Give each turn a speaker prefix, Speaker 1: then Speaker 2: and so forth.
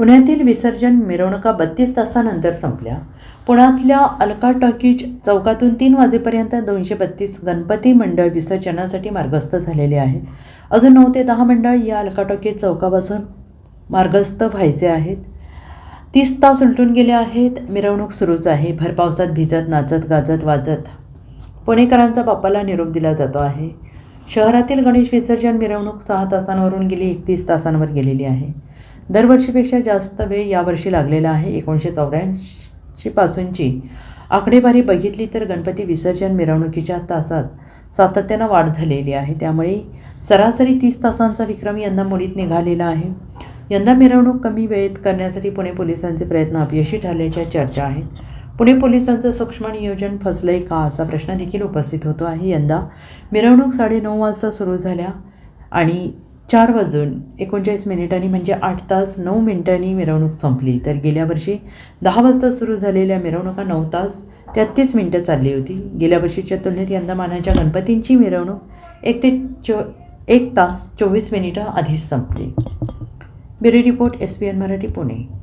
Speaker 1: पुण्यातील विसर्जन मिरवणुका बत्तीस तासानंतर संपल्या. पुण्यातल्या अलका टॉकीज चौकातून तीन वाजेपर्यंत दोनशे बत्तीस गणपती मंडळ विसर्जनासाठी मार्गस्थ झालेले आहेत. अजून नऊ ते दहा मंडळ या अलका टॉकीज चौकापासून मार्गस्थ व्हायचे आहेत. तीस तास उलटून गेले आहेत. मिरवणूक सुरूच आहे. भर पावसात भिजत नाचत गाजत वाजत पुणेकरांचा बाप्पाला निरोप दिला जातो आहे. शहरातील गणेश विसर्जन मिरवणूक सहा तासांवरून गेली एकतीस तासांवर गेलेली आहे. दरवर्षीपेक्षा जास्त वेळ यावर्षी लागलेला आहे. एकोणीसशे चौऱ्याऐंशीपासूनची आकडेवारी बघितली तर गणपती विसर्जन मिरवणुकीच्या तासात सातत्यानं वाढ झालेली आहे. त्यामुळे सरासरी तीस तासांचा विक्रम यंदा मुळीत निघालेला आहे. यंदा मिरवणूक कमी वेळेत करण्यासाठी पुणे पोलिसांचे प्रयत्न अपयशी ठरल्याच्या चर्चा आहेत. पुणे पोलिसांचं सूक्ष्म नियोजन फसलंय का असा प्रश्न देखील उपस्थित होतो आहे. यंदा मिरवणूक साडेनऊ वाजता सुरू झाल्या आणि चार वाजून एकोणचाळीस मिनिटांनी म्हणजे आठ तास नऊ मिनिटांनी मिरवणूक संपली. तर गेल्या वर्षी दहा वाजता सुरू झालेल्या मिरवणुका नऊ तास तेहत्तीस मिनिटं चालली होती. गेल्या वर्षीच्या तुलनेत यंदा मानाच्या गणपतींची मिरवणूक एक ते चो एक तास चोवीस मिनिटं आधीच संपली. Bureau report S P N Marathi Pune.